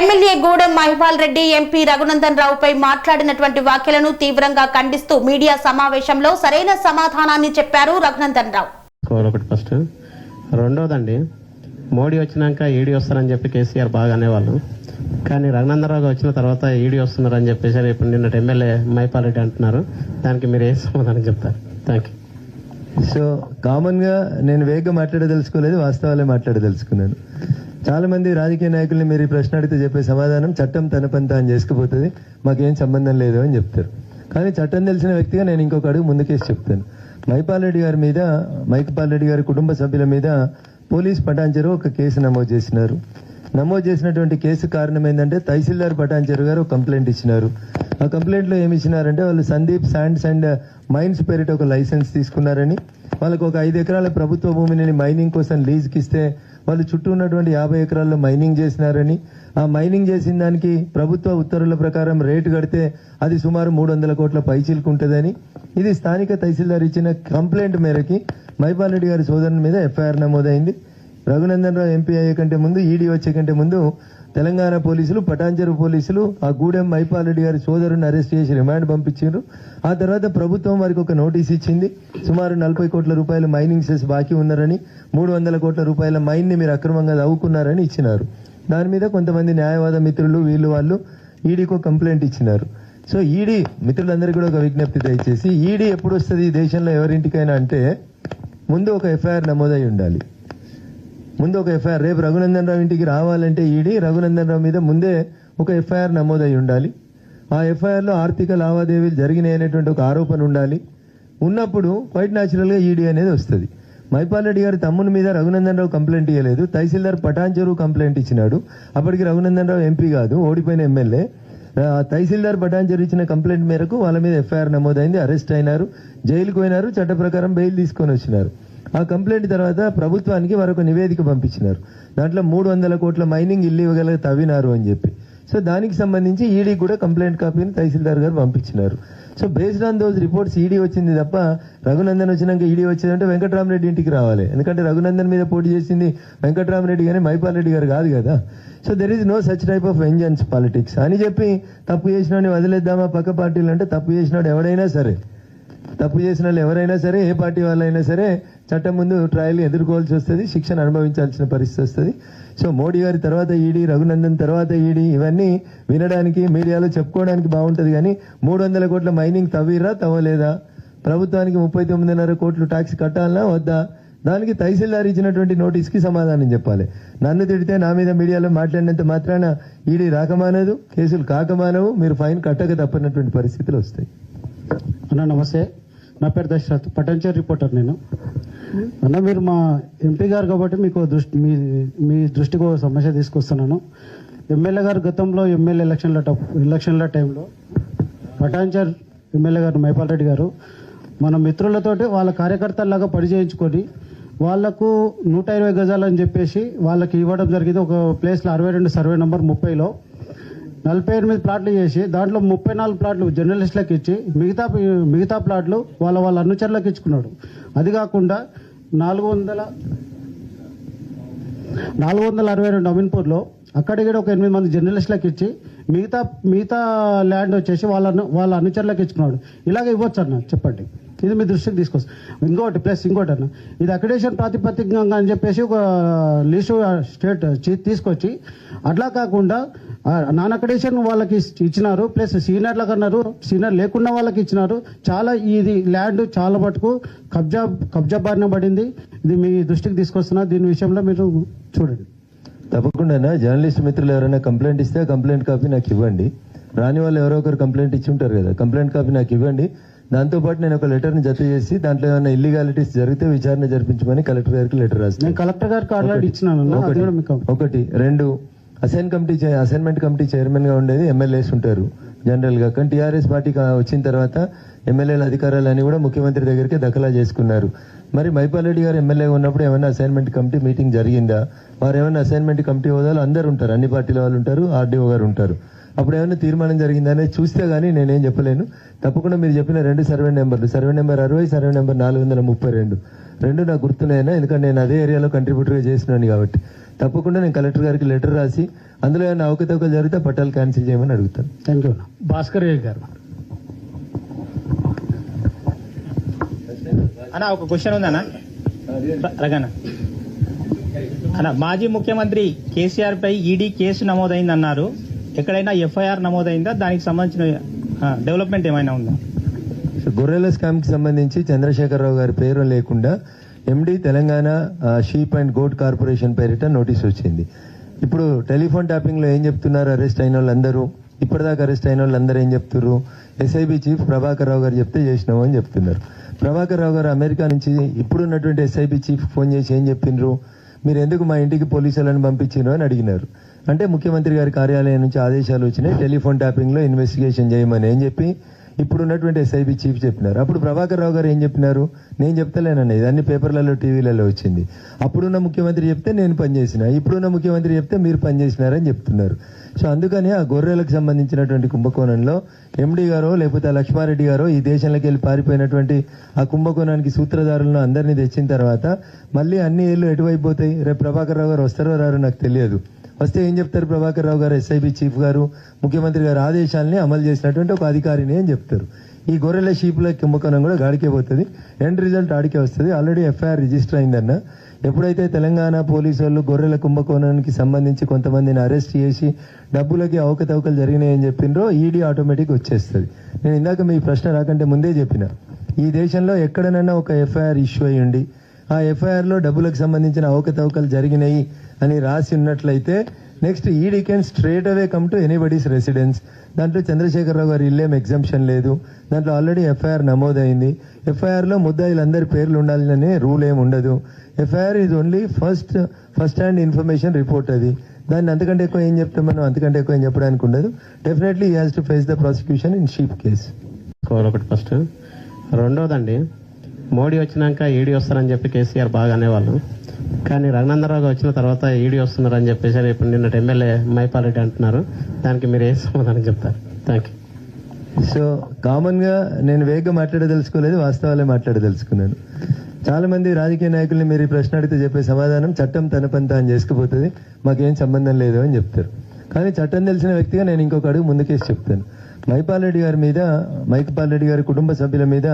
MLA Gudem Mahipal Reddy MP Raghunandan రావుపై మాట్లాడినటువంటి వ్యాఖ్యలను తీవ్రంగా ఖండిస్తూ మీడియా సమావేశంలో సరైన సమాధానాన్ని చెప్పారు రఘునందన్ రావు. ఒకటి ఫస్ట్. రెండోదండి మోడీ వచ్చినాక ఈడీ వస్తారని చెప్పి కేసీఆర్ బాగా అనేవాళ్ళు. కానీ రఘునందరావు గారు వచ్చిన తర్వాత ఈడీ వస్తున్నారని చెప్పేసి ఇప్పుడు నిన్నటి ఎమ్మెల్యే మైపాల్ రెడ్డి అంటున్నారు. దానికి మీరు ఏ సమాధానం చెప్తారు? థ్యాంక్ యూ సో కామన్గా నేను వేగంగా మాట్లాడదలుచుకోలేదు వాస్తవాలే మాట్లాడదలుచుకున్నాను. చాలా మంది రాజకీయ నాయకుల్ని మీరు ఈ ప్రశ్న అడిగితే చెప్పే సమాధానం చట్టం తన పని తాను చేసుకుపోతుంది. మాకేం సంబంధం లేదు అని చెప్తారు. కానీ చట్టం తెలిసిన వ్యక్తిగా నేను ఇంకొక అడుగు ముందుకేసి చెప్తాను. మైపాల్ రెడ్డి గారి మీద మైకపాల్ రెడ్డి గారి కుటుంబ సభ్యుల మీద పోలీస్ పటాంచరు ఒక కేసు నమోదు చేసినారు. నమోదు చేసినటువంటి కేసు కారణం ఏంటంటే తహసీల్దార్ పటాంచరు గారు ఒక కంప్లైంట్ ఇచ్చినారు. ఆ కంప్లైంట్లో ఏమి ఇచ్చినారంటే వాళ్ళు సందీప్ శాండ్స్ అండ్ మైన్స్ పేరిట ఒక లైసెన్స్ తీసుకున్నారని. వాళ్ళకు ఒక ఐదు ఎకరాల ప్రభుత్వ భూమిని మైనింగ్ కోసం లీజ్కి ఇస్తే వాళ్ళు చుట్టూ ఉన్నటువంటి యాభై ఎకరాల్లో మైనింగ్ చేసినారని. ఆ మైనింగ్ చేసిన దానికి ప్రభుత్వ ఉత్తర్వుల ప్రకారం రేటు కడితే అది సుమారు మూడు వందల కోట్ల పైచీలకు ఉంటుందని. ఇది స్థానిక తహసీల్దార్ ఇచ్చిన కంప్లైంట్ మేరకి మైపాల్ రెడ్డి గారి సోదరుని మీద ఎఫ్ఐఆర్ నమోదైంది. రఘునందన్ రావు ఎంపీ అయ్యే కంటే ముందు ఈడీ వచ్చే కంటే ముందు తెలంగాణ పోలీసులు పటాంజరు పోలీసులు ఆ గూడెం మైపాలరెడ్డి గారి సోదరుని అరెస్ట్ చేసి రిమాండ్ పంపించారు. ఆ తర్వాత ప్రభుత్వం వారికి ఒక నోటీస్ ఇచ్చింది. సుమారు నలభై కోట్ల రూపాయల మైనింగ్ సెస్ బాకీ ఉన్నారని మూడు వందల కోట్ల రూపాయల మైన్ని మీరు అక్రమంగా తవ్వుకున్నారని ఇచ్చినారు. దాని మీద కొంతమంది న్యాయవాద మిత్రులు వీళ్ళు వాళ్ళు ఈడీకి ఒక కంప్లైంట్ ఇచ్చినారు. సో ఈడీ మిత్రులందరికీ కూడా ఒక విజ్ఞప్తి దయచేసి ఈడీ ఎప్పుడు వస్తుంది ఈ దేశంలో ఎవరింటికైనా అంటే ముందు ఒక ఎఫ్ఐఆర్ నమోదై ఉండాలి. ముందు ఒక ఎఫ్ఐఆర్ రేపు రఘునందన్ రావు ఇంటికి రావాలంటే ఈడీ రఘునందన్ రావు మీద ముందే ఒక ఎఫ్ఐఆర్ నమోదై ఉండాలి. ఆ ఎఫ్ఐఆర్లో ఆర్థిక లావాదేవీలు జరిగినాయి అనేటువంటి ఒక ఆరోపణ ఉండాలి. ఉన్నప్పుడు క్వైట్ న్యాచురల్గా ఈడీ అనేది వస్తుంది. మైపాల్ రెడ్డి గారి తమ్ముని మీద రఘునందన్ రావు కంప్లైంట్ ఇవ్వలేదు తహసీల్దార్ పటాన్చెరువు కంప్లైంట్ ఇచ్చినాడు. అప్పటికి రఘునందన్ రావు ఎంపీ కాదు ఓడిపోయిన ఎమ్మెల్యే. తహసీల్దార్ పటాన్చెరు ఇచ్చిన కంప్లైంట్ మేరకు వాళ్ళ మీద ఎఫ్ఐఆర్ నమోదైంది. అరెస్ట్ అయినారు. జైలుకు పోయినారు. చట్ట ప్రకారం బెయిల్ తీసుకొని వచ్చినారు. ఆ కంప్లైంట్ తర్వాత ప్రభుత్వానికి వారొక నివేదిక పంపించినారు. దాంట్లో మూడు వందల కోట్ల మైనింగ్ ఇల్లు ఇవ్వగల తవ్వినారు అని చెప్పి. సో దానికి సంబంధించి ఈడీ కూడా కంప్లైంట్ కాపీని తహసీల్దార్ గారు పంపించినారు. So based on those reports ED వచ్చింది తప్ప రఘునందన్ వచ్చినాక ఈడీ వచ్చేదంటే వెంకటరామరెడ్డి ఇంటికి రావాలి. ఎందుకంటే రఘునందన్ మీద పోటీ చేసింది వెంకటరామరెడ్డి కానీ మైపాల్ రెడ్డి గారు కాదు కదా. So there is no such type of vengeance politics అని చెప్పి తప్పు చేసినోడిని వదిలేద్దామా పక్క పార్టీలు అంటే తప్పు చేసినాడు ఎవడైనా సరే. తప్పు చేసిన వాళ్ళు ఎవరైనా సరే ఏ పార్టీ వాళ్ళైనా సరే చట్టం ముందు ట్రయల్ ఎదుర్కోవాల్సి వస్తుంది శిక్షణ అనుభవించాల్సిన పరిస్థితి వస్తుంది. సో మోడీ గారి తర్వాత ఈడీ రఘునందన్ తర్వాత ఈడీ ఇవన్నీ వినడానికి మీడియాలో చెప్పుకోవడానికి బాగుంటుంది కానీ మూడు వందల కోట్ల మైనింగ్ తవ్విరా తవ్వలేదా? ప్రభుత్వానికి ముప్పై తొమ్మిదిన్నర కోట్లు ట్యాక్స్ కట్టాలనా వద్దా? దానికి తహసీల్దార్ ఇచ్చినటువంటి నోటీస్కి సమాధానం చెప్పాలి. నన్ను తిడితే నా మీద మీడియాలో మాట్లాడినంత మాత్రాన ఈడీ రాకమానదు కేసులు కాకమానవు మీరు ఫైన్ కట్టక తప్పనటువంటి పరిస్థితులు వస్తాయి. అన్న నమస్తే. నా పేరు దశరథ్. పటంచర్ రిపోర్టర్ నేను. అన్న మీరు మా ఎంపీ గారు కాబట్టి మీకు దృష్టి మీ మీ దృష్టికి ఒక సమస్య తీసుకొస్తున్నాను. ఎమ్మెల్యే గారు గతంలో ఎమ్మెల్యే ఎలక్షన్ల ఎలక్షన్ల టైంలో పటాంచర్ ఎమ్మెల్యే గారు మైపాల్ రెడ్డి గారు మన మిత్రులతోటి వాళ్ళ కార్యకర్తల్లాగా పని చేయించుకొని వాళ్ళకు నూట ఇరవై గజాలని చెప్పేసి వాళ్ళకి ఇవ్వడం జరిగింది. ఒక ప్లేస్లో అరవై రెండు సర్వే నెంబర్ ముప్పైలో. నలభై ఎనిమిది ప్లాట్లు చేసి దాంట్లో ముప్పై నాలుగు ప్లాట్లు జర్నలిస్టులకు ఇచ్చి మిగతా మిగతా ప్లాట్లు వాళ్ళ వాళ్ళ అనుచరులకు ఇచ్చుకున్నాడు. అది కాకుండా నాలుగు వందల నాలుగు వందల అరవై రెండు అమీన్పూర్లో అక్కడికి ఒక ఎనిమిది మంది జర్నలిస్టులకు ఇచ్చి మిగతా మిగతా ల్యాండ్ వచ్చేసి వాళ్ళ వాళ్ళ అనుచరులకు ఇచ్చుకున్నాడు. ఇలాగ ఇవ్వచ్చు అన్న చెప్పండి. ఇది మీ దృష్టికి తీసుకొస్తాను ఇంకోటి ప్లస్ ఇంకోటి అన్న. ఇది అక్రిడేషన్ ప్రాతిపదికంగా అని చెప్పేసి ఒక లిస్టు స్టేట్ తీసుకొచ్చి అట్లా కాకుండా నాన్ అక్రిడేషన్ వాళ్ళకి ఇచ్చినారు ప్లస్ సీనియర్లకు అన్నారు సీనియర్ లేకుండా వాళ్ళకి ఇచ్చినారు. చాలా ఇది ల్యాండ్ చాలా మటుకు కబ్జా కబ్జా బారిన పడింది. ఇది మీ దృష్టికి తీసుకొస్తున్నా. దీని విషయంలో మీరు చూడండి. తప్పకుండా జర్నలిస్ట్ మిత్రులు ఎవరైనా కంప్లైంట్ ఇస్తే కంప్లైంట్ కాపీ నాకు ఇవ్వండి. రాని వాళ్ళు ఎవరో ఒకరు కంప్లైంట్ ఇచ్చి ఉంటారు కదా. కంప్లైంట్ కాపీ నాకు ఇవ్వండి. దాంతో పాటు నేను ఒక లెటర్ని జత చేసి దాంట్లో ఏమైనా ఇల్లీగాలిటీస్ జరిగితే విచారణ జరిపించమని కలెక్టర్ గారికి లెటర్ నేను కలెక్టర్ గారికి ఇచ్చినాను ఒకటి రెండు అసైన్ కమిటీ అసైన్మెంట్ కమిటీ చైర్మన్గా ఉండేది ఎమ్మెల్యేస్ ఉంటారు జనరల్గా. కానీ టీఆర్ఎస్ పార్టీ వచ్చిన తర్వాత ఎమ్మెల్యేల అధికారాలన్నీ కూడా ముఖ్యమంత్రి దగ్గరికి దఖలా చేసుకున్నారు. మరి మైపాల్ రెడ్డి గారు ఎమ్మెల్యే ఉన్నప్పుడు ఏమైనా అసైన్మెంట్ కమిటీ మీటింగ్ జరిగిందా? వారు ఏమైనా అసైన్మెంట్ కమిటీ హోదాలు అందరు ఉంటారు అన్ని పార్టీల వాళ్ళు ఉంటారు ఆర్డీఓ గారు ఉంటారు. అప్పుడు ఏమైనా తీర్మానం జరిగిందా అనేది చూస్తే కానీ నేనేం చెప్పలేను. తప్పకుండా మీరు చెప్పిన రెండు సర్వే నెంబర్లు సర్వే నెంబర్ అరవై సర్వే నెంబర్ నాలుగు వందల ముప్పై రెండు. రెండు నాకు గుర్తున్నాయన ఎందుకంటే నేను అదే ఏరియాలో కంట్రిబ్యూటర్గా చేసినాను కాబట్టి. తప్పకుండా నేను కలెక్టర్ గారికి లెటర్ రాసి అందులో ఏమైనా అవకతవకలు జరిగితే పట్టాలు క్యాన్సిల్ చేయమని అడుగుతాను. Thank you. భాస్కర్ రెడ్డి గారు. అన్న ఒక క్వశ్చన్ ఉందన్నా? రగన అన్న మాజీ ముఖ్యమంత్రి కేసీఆర్ పై ఈడీ కేసు నమోదైందన్నారు. ఎక్కడైనా ఎఫ్ఐఆర్ నమోదైందా? దానికి సంబంధించిన డెవలప్మెంట్ ఏమైనా ఉందా? సో గొర్రెల స్కామ్కి సంబంధించి చంద్రశేఖరరావు గారి పేరు లేకుండా MD Telangana sheep and goat corporation పేరిట నోటీస్ వచ్చింది. ఇప్పుడు టెలిఫోన్ ట్యాపింగ్లో ఏం చెప్తున్నారు? అరెస్ట్ అయిన వాళ్ళందరూ? ఇప్పటిదాకా అరెస్ట్ అయిన వాళ్ళందరూ ఏం చెప్తున్నారు ఎస్ఐబి చీఫ్ ప్రభాకర్ రావు గారు చెప్తే చేసినాము అని చెప్తున్నారు. ప్రభాకర్ రావు గారు అమెరికా నుంచి ఇప్పుడున్నటువంటి ఎస్ఐబి చీఫ్ ఫోన్ చేసి ఏం చెప్పిండ్రు? మీరు ఎందుకు మా ఇంటికి పోలీసులను పంపించారు అని అడిగినారు. అంటే ముఖ్యమంత్రి గారి కార్యాలయం నుంచి ఆదేశాలు వచ్చినాయి. టెలిఫోన్ ట్యాపింగ్లో ఇన్వెస్టిగేషన్ చేయమని ఏం చెప్పి ఇప్పుడు ఉన్నటువంటి ఎస్ఐబి చీఫ్ చెప్పినారు. అప్పుడు ప్రభాకర్ రావు గారు ఏం చెప్పినారు? నేను చెప్తలేనన్న ఇది అన్ని పేపర్లలో టీవీలలో వచ్చింది. అప్పుడున్న ముఖ్యమంత్రి చెప్తే నేను పనిచేసిన ఇప్పుడున్న ముఖ్యమంత్రి చెప్తే మీరు పనిచేసినారని చెప్తున్నారు. సో అందుకని ఆ గొర్రెలకు సంబంధించినటువంటి కుంభకోణంలో ఎండి గారో లేకపోతే లక్ష్మారెడ్డి గారో ఈ దేశంలోకి వెళ్ళి పారిపోయినటువంటి ఆ కుంభకోణానికి సూత్రధారులను అందరినీ తెచ్చిన తర్వాత మళ్ళీ అన్ని ఏళ్ళు ఎటువైపు పోతాయి? రేపు ప్రభాకర్ రావు గారు వస్తారో రారో నాకు తెలియదు. వస్తే ఏం చెప్తారు ప్రభాకర్ రావు గారు ఎస్ఐబి చీఫ్ గారు ముఖ్యమంత్రి గారు ఆదేశాలని అమలు చేసినటువంటి ఒక అధికారిని అని చెప్తారు. ఈ గొర్రెల షీపుల కుంభకోణం కూడా గాడికే పోతుంది. ఎండ్ రిజల్ట్ ఆడికే వస్తుంది. ఆల్రెడీ ఎఫ్ఐఆర్ రిజిస్టర్ అయిందన్న. ఎప్పుడైతే తెలంగాణ పోలీసు వాళ్ళు గొర్రెల కుంభకోణానికి సంబంధించి కొంతమందిని అరెస్ట్ చేసి డబ్బులకి అవకతవకలు జరిగినాయని చెప్పిండ్రో ఈడీ ఆటోమేటిక్ వచ్చేస్తుంది. నేను ఇందాక మీ ప్రశ్న రాకంటే ముందే చెప్పిన. ఈ దేశంలో ఎక్కడనైనా ఒక ఎఫ్ఐఆర్ ఇష్యూ అయ్యి ఉండి ఆ ఎఫ్ఐఆర్లో డబ్బులకు సంబంధించిన అవకతవకలు జరిగినాయి అని రాసి ఉన్నట్లయితే next ED can straight away come to anybody's residence దాంట్లో చంద్రశేఖరరావు గారి ఇల్లేం ఎగ్జామ్షన్ లేదు. దాంట్లో ఆల్రెడీ ఎఫ్ఐఆర్ నమోదైంది. ఎఫ్ఐఆర్లో ముద్దాయిలందరి పేర్లు ఉండాలనే రూల్ ఏం ఉండదు. ఎఫ్ఐఆర్ ఇది only first first hand information report అది. దాన్ని అంతకంటే ఎక్కువ ఏం చెప్తాం మనం? అంతకంటే ఎక్కువ ఏం చెప్పడానికి ఉండదు. Definitely has to face the prosecution in sheep case ఒకటి ఫస్ట్ రెండోదండి మోడీ వచ్చినాక ఈడీ వస్తారని చెప్పి కేసీఆర్ బాగా అనేవాళ్ళు. కానీ రఘునందరావు వచ్చిన తర్వాత ఈడీ వస్తున్నారని చెప్పేసి ఇప్పుడు నిన్నటి ఎమ్మెల్యే మైపాలరెడ్డి అంటున్నారు. దానికి మీరు ఏ సమాధానం చెప్తారు? థ్యాంక్ యూ సో కామన్గా నేను వేగంగా మాట్లాడదలుచుకోలేదు వాస్తవాలే మాట్లాడదలుచుకున్నాను. చాలా మంది రాజకీయ నాయకుల్ని మీరు ఈ ప్రశ్న అడిగితే చెప్పే సమాధానం చట్టం తన పని తాను చేసుకుపోతుంది మాకేం సంబంధం లేదు అని చెప్తారు. కానీ చట్టం తెలిసిన వ్యక్తిగా నేను ఇంకొక అడుగు ముందుకేసి చెప్తాను. మైపాల్ రెడ్డి గారి మీద మైపాల్ రెడ్డి గారి కుటుంబ సభ్యుల మీద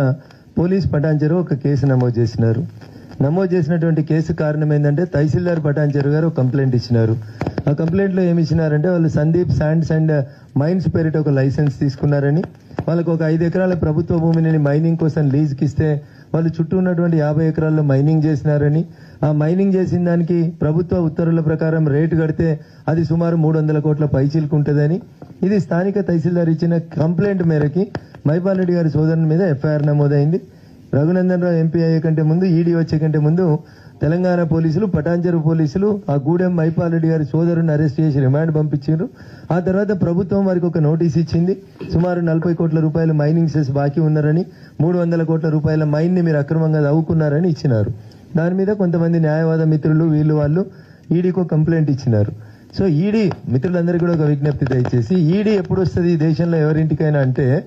పోలీస్ పటాంజరు ఒక కేసు నమోదు చేసినారు. నమోదు చేసినటువంటి కేసు కారణం ఏంటంటే తహసీల్దార్ పటాంజరు గారు ఒక కంప్లైంట్ ఇచ్చినారు. ఆ కంప్లైంట్లో ఏమి ఇచ్చినారంటే వాళ్ళు సందీప్ శాండ్స్ అండ్ మైన్స్ పేరిట ఒక లైసెన్స్ తీసుకున్నారని. వాళ్ళకు ఒక ఐదు ఎకరాల ప్రభుత్వ భూమిని మైనింగ్ కోసం లీజ్కి ఇస్తే వాళ్ళు చుట్టూ ఉన్నటువంటి యాభై ఎకరాల్లో మైనింగ్ చేసినారని. ఆ మైనింగ్ చేసిన దానికి ప్రభుత్వ ఉత్తర్వుల ప్రకారం రేటు కడితే అది సుమారు మూడు వందల కోట్ల పైచీలకు ఉంటుందని ఇది స్థానిక తహసీల్దార్ ఇచ్చిన కంప్లైంట్ మేరకి మైపాల్ రెడ్డి గారి సోదరుని మీద ఎఫ్ఐఆర్ నమోదైంది. రఘునందన్ రావు ఎంపీ అయ్యే కంటే ముందు ఈడీ వచ్చే కంటే ముందు తెలంగాణ పోలీసులు పటాంచెరు పోలీసులు ఆ గూడెం మైపాలరెడ్డి గారి సోదరుని అరెస్ట్ చేసి రిమాండ్ పంపించారు. ఆ తర్వాత ప్రభుత్వం వారికి ఒక నోటీస్ ఇచ్చింది. సుమారు నలభై కోట్ల రూపాయల మైనింగ్ సెస్ బాకీ ఉన్నారని మూడు వందల కోట్ల రూపాయల మైన్ని మీరు అక్రమంగా తవ్వుకున్నారని ఇచ్చినారు. దాని మీద కొంతమంది న్యాయవాద మిత్రులు వీళ్ళు వాళ్ళు ఈడీకి ఒక కంప్లైంట్ ఇచ్చినారు. సో ఈడీ మిత్రులందరికీ కూడా ఒక విజ్ఞప్తి దయచేసి ఈడీ ఎప్పుడు వస్తుంది ఈ దేశంలో ఎవరింటికైనా అంటే